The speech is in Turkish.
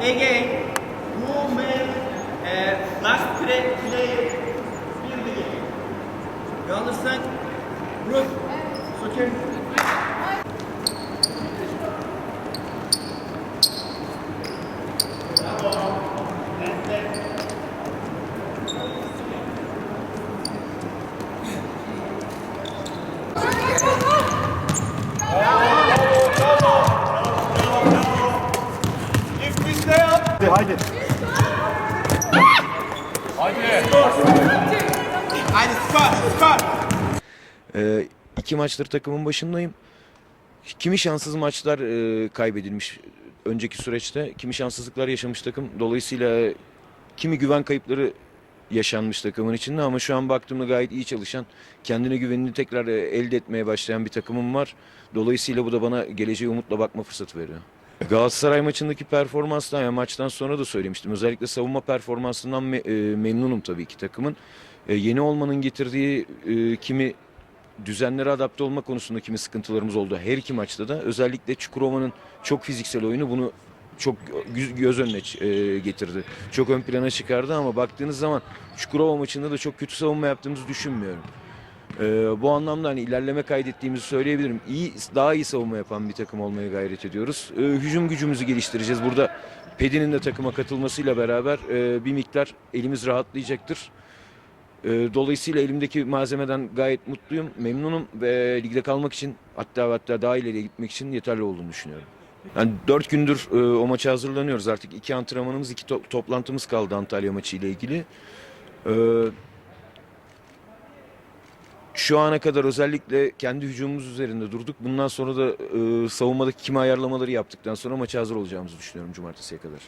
again, who made last play, play in the game. You understand? It's okay. Stay up, Haydi. Haydi skor, skor. Ee, iki maçtır takımın başındayım. Kimi şanssız maçlar e, kaybedilmiş önceki süreçte, kimi şanssızlıklar yaşamış takım. Dolayısıyla kimi güven kayıpları yaşanmış takımın içinde ama şu an baktığımda gayet iyi çalışan, kendine güvenini tekrar e, elde etmeye başlayan bir takımım var. Dolayısıyla bu da bana geleceğe umutla bakma fırsatı veriyor. Galatasaray maçındaki performanstan ya maçtan sonra da söylemiştim. Özellikle savunma performansından me- e, memnunum tabii ki takımın. E, yeni olmanın getirdiği e, kimi düzenlere adapte olma konusunda kimi sıkıntılarımız oldu. Her iki maçta da özellikle Çukurova'nın çok fiziksel oyunu bunu çok gö- göz önüne e, getirdi. Çok ön plana çıkardı ama baktığınız zaman Çukurova maçında da çok kötü savunma yaptığımızı düşünmüyorum. E, bu anlamda hani ilerleme kaydettiğimizi söyleyebilirim. İyi, daha iyi savunma yapan bir takım olmaya gayret ediyoruz. E, hücum gücümüzü geliştireceğiz. Burada Pedi'nin de takıma katılmasıyla beraber e, bir miktar elimiz rahatlayacaktır. E, Dolayısıyla elimdeki malzemeden gayet mutluyum, memnunum ve ligde kalmak için hatta hatta daha ileriye gitmek için yeterli olduğunu düşünüyorum. Yani dört gündür e, o maça hazırlanıyoruz. Artık iki antrenmanımız, iki to- toplantımız kaldı Antalya maçı ile ilgili. E, şu ana kadar özellikle kendi hücumumuz üzerinde durduk. Bundan sonra da e, savunmadaki kimi ayarlamaları yaptıktan sonra maça hazır olacağımızı düşünüyorum cumartesiye kadar.